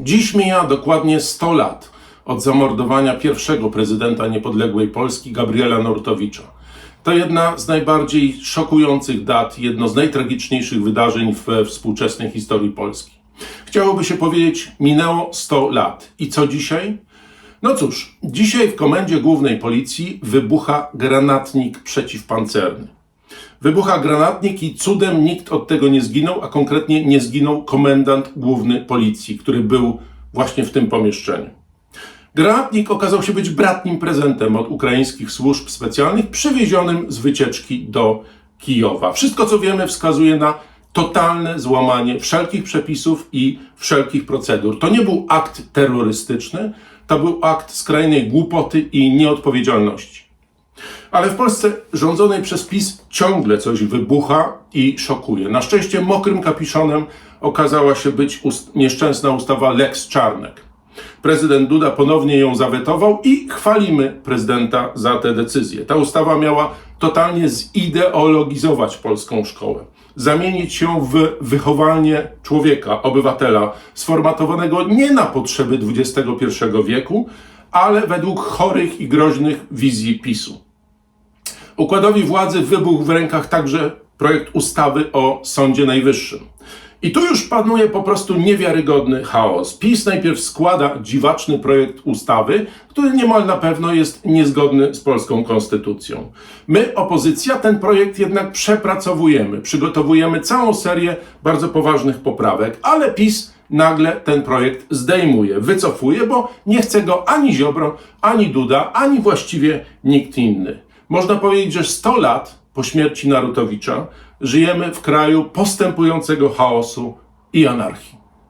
Dziś mija dokładnie 100 lat od zamordowania pierwszego prezydenta niepodległej Polski, Gabriela Nortowicza. To jedna z najbardziej szokujących dat, jedno z najtragiczniejszych wydarzeń we współczesnej historii Polski. Chciałoby się powiedzieć, minęło 100 lat. I co dzisiaj? No cóż, dzisiaj w Komendzie Głównej Policji wybucha granatnik przeciwpancerny. Wybucha granatnik i cudem nikt od tego nie zginął, a konkretnie nie zginął komendant główny policji, który był właśnie w tym pomieszczeniu. Granatnik okazał się być bratnim prezentem od ukraińskich służb specjalnych, przywiezionym z wycieczki do Kijowa. Wszystko, co wiemy, wskazuje na totalne złamanie wszelkich przepisów i wszelkich procedur. To nie był akt terrorystyczny, to był akt skrajnej głupoty i nieodpowiedzialności. Ale w Polsce rządzonej przez PiS ciągle coś wybucha i szokuje. Na szczęście mokrym kapiszonem okazała się być ust- nieszczęsna ustawa Lex Czarnek. Prezydent Duda ponownie ją zawetował i chwalimy prezydenta za tę decyzję. Ta ustawa miała totalnie zideologizować polską szkołę. Zamienić ją w wychowalnię człowieka, obywatela, sformatowanego nie na potrzeby XXI wieku, ale według chorych i groźnych wizji PiSu. Układowi władzy wybuchł w rękach także projekt ustawy o Sądzie Najwyższym. I tu już panuje po prostu niewiarygodny chaos. PiS najpierw składa dziwaczny projekt ustawy, który niemal na pewno jest niezgodny z polską konstytucją. My, opozycja, ten projekt jednak przepracowujemy. Przygotowujemy całą serię bardzo poważnych poprawek, ale PiS nagle ten projekt zdejmuje, wycofuje, bo nie chce go ani Ziobro, ani Duda, ani właściwie nikt inny. Można powiedzieć, że 100 lat po śmierci Narutowicza żyjemy w kraju postępującego chaosu i anarchii.